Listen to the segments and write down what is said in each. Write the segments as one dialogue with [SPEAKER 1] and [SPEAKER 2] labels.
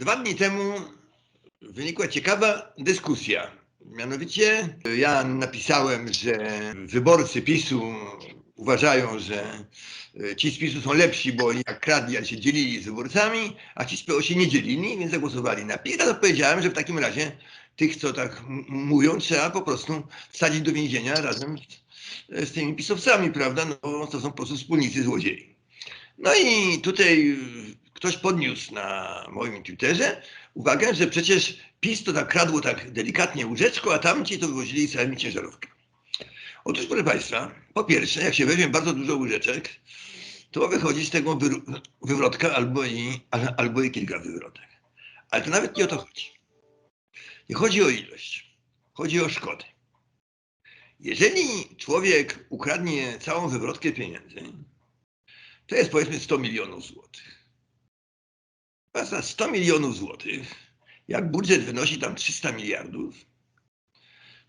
[SPEAKER 1] Dwa dni temu wynikła ciekawa dyskusja. Mianowicie ja napisałem, że wyborcy PiSu uważają, że e, ci z PiSu są lepsi, bo oni jak kradli, ale się dzielili z wyborcami, a ci z PO się nie dzielili, więc zagłosowali na PiS. A powiedziałem, że w takim razie tych, co tak mówią, trzeba po prostu wsadzić do więzienia razem z, z tymi pisowcami, prawda? No to są po prostu wspólnicy złodziei. No i tutaj ktoś podniósł na moim Twitterze uwagę, że przecież PiS to tak kradło tak delikatnie łóżeczko, a tamci to wywozili całym ciężarówkę. Otóż, proszę Państwa, po pierwsze, jak się weźmie bardzo dużo łyżeczek, to wychodzi z tego wywrotka albo i, al- albo i kilka wywrotek. Ale to nawet nie o to chodzi. Nie chodzi o ilość, chodzi o szkody. Jeżeli człowiek ukradnie całą wywrotkę pieniędzy, to jest powiedzmy 100 milionów złotych. Za 100 milionów złotych, jak budżet wynosi tam 300 miliardów,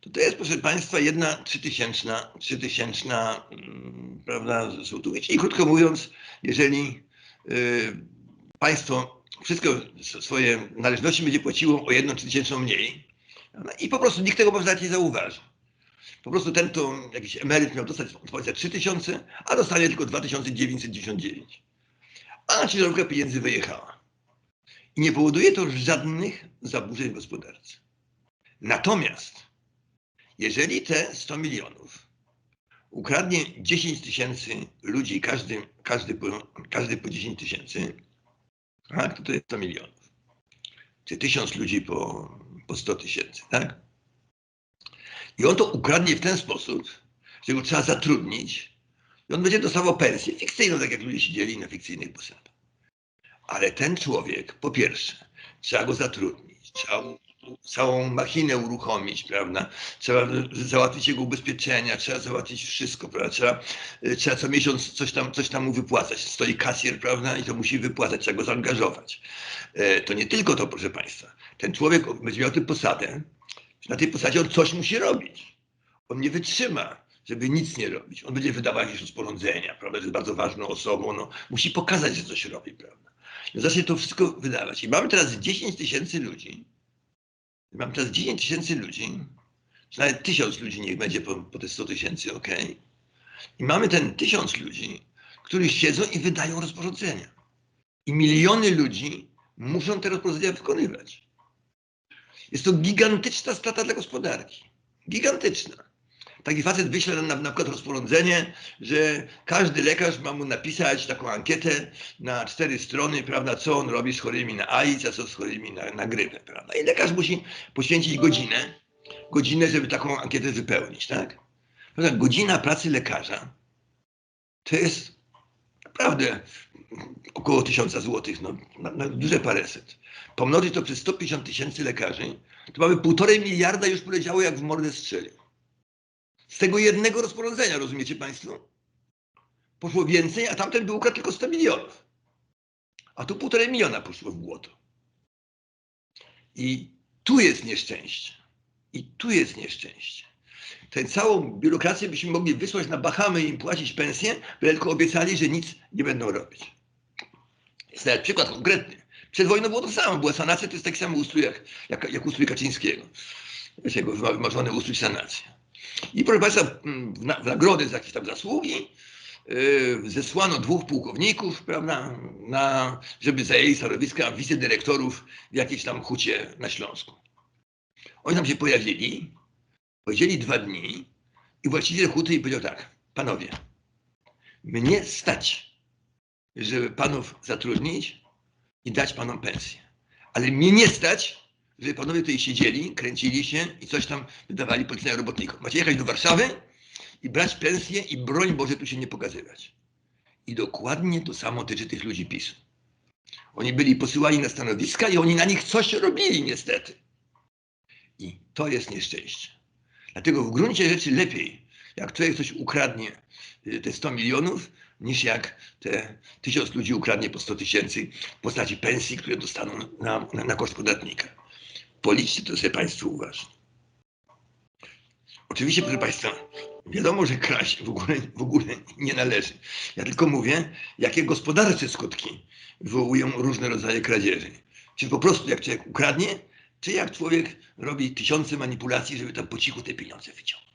[SPEAKER 1] to to jest, proszę Państwa, jedna trzytysięczna, trzytysięczna mm, prawda, złotówki. I krótko mówiąc, jeżeli y, państwo wszystko swoje należności będzie płaciło o jedną trzytysięczną mniej prawda, i po prostu nikt tego może nie zauważy. Po prostu ten, to jakiś emeryt miał dostać za 3000, a dostanie tylko 2999. A na ciężarówkę pieniędzy wyjechała. Nie powoduje to żadnych zaburzeń w gospodarce. Natomiast jeżeli te 100 milionów ukradnie 10 tysięcy ludzi, każdy, każdy, po, każdy po 10 tysięcy, tak, to to jest 100 milionów. Czy 1000 ludzi po, po 100 tysięcy, tak? I on to ukradnie w ten sposób, że go trzeba zatrudnić i on będzie dostawał pensję fikcyjną, tak jak ludzie siedzieli na fikcyjnych posadach. Ale ten człowiek, po pierwsze, trzeba go zatrudnić, trzeba całą machinę uruchomić, prawda? Trzeba załatwić jego ubezpieczenia, trzeba załatwić wszystko, prawda? Trzeba, y, trzeba co miesiąc coś tam, coś tam mu wypłacać. Stoi kasjer, prawda? I to musi wypłacać, trzeba go zaangażować. E, To nie tylko to, proszę Państwa. Ten człowiek będzie miał tę posadę, na tej posadzie on coś musi robić. On nie wytrzyma, żeby nic nie robić. On będzie wydawał jakieś rozporządzenia, prawda? Jest bardzo ważną osobą, no, musi pokazać, że coś robi, prawda? Zacznie to wszystko wydawać. I mamy teraz 10 tysięcy ludzi, mam teraz 10 tysięcy ludzi, czy nawet tysiąc ludzi niech będzie po, po te 100 tysięcy, ok? I mamy ten tysiąc ludzi, którzy siedzą i wydają rozporządzenia. I miliony ludzi muszą te rozporządzenia wykonywać. Jest to gigantyczna strata dla gospodarki. Gigantyczna. Taki facet wyśle na, na przykład rozporządzenie, że każdy lekarz ma mu napisać taką ankietę na cztery strony, prawda, co on robi z chorymi na AIDS, a co z chorymi na, na grypę, prawda. I lekarz musi poświęcić godzinę, godzinę, żeby taką ankietę wypełnić, tak? Prawda, godzina pracy lekarza to jest naprawdę około tysiąca złotych, no, na, na duże paręset. Pomnożyć to przez 150 tysięcy lekarzy, to mamy półtorej miliarda już poleciało jak w mordę strzelił. Z tego jednego rozporządzenia, rozumiecie Państwo? Poszło więcej, a tamten był ukradł tylko 100 milionów. A tu półtorej miliona poszło w błoto. I tu jest nieszczęście. I tu jest nieszczęście. Tę całą biurokrację byśmy mogli wysłać na Bahamy i im płacić pensję, by tylko obiecali, że nic nie będą robić. Jest nawet przykład konkretny. Przed wojną było to samo. Była sanacja, to jest taki sam ustrój jak, jak, jak ustrój Kaczyńskiego. Jest jego wymarzony ustrój sanacja. I proszę Państwa, mm, w, na, w nagrody za jakieś tam zasługi yy, zesłano dwóch pułkowników, prawda, na, żeby zajęli stanowiska wicedyrektorów w jakiejś tam hucie na Śląsku. Oni tam się pojawili, powiedzieli dwa dni i właściciel huty i powiedział tak, panowie, mnie stać, żeby panów zatrudnić i dać panom pensję. Ale mnie nie stać, żeby panowie tutaj siedzieli, kręcili się i coś tam wydawali policyjnym robotnikom. Macie jechać do Warszawy i brać pensję i broń Boże tu się nie pokazywać. I dokładnie to samo tyczy tych ludzi PiSu. Oni byli posyłani na stanowiska i oni na nich coś robili niestety. I to jest nieszczęście. Dlatego w gruncie rzeczy lepiej, jak człowiek coś ukradnie y, te 100 milionów, niż jak te tysiąc ludzi ukradnie po 100 tysięcy w postaci pensji, które dostaną na, na, na koszt podatnika. Policzcie to sobie Państwo uważnie. Oczywiście, proszę Państwa, wiadomo, że kraść w ogóle, w ogóle nie należy. Ja tylko mówię, jakie gospodarcze skutki wywołują różne rodzaje kradzieży. Czy po prostu jak człowiek ukradnie, czy jak człowiek robi tysiące manipulacji, żeby tam po cichu te pieniądze wyciągnąć.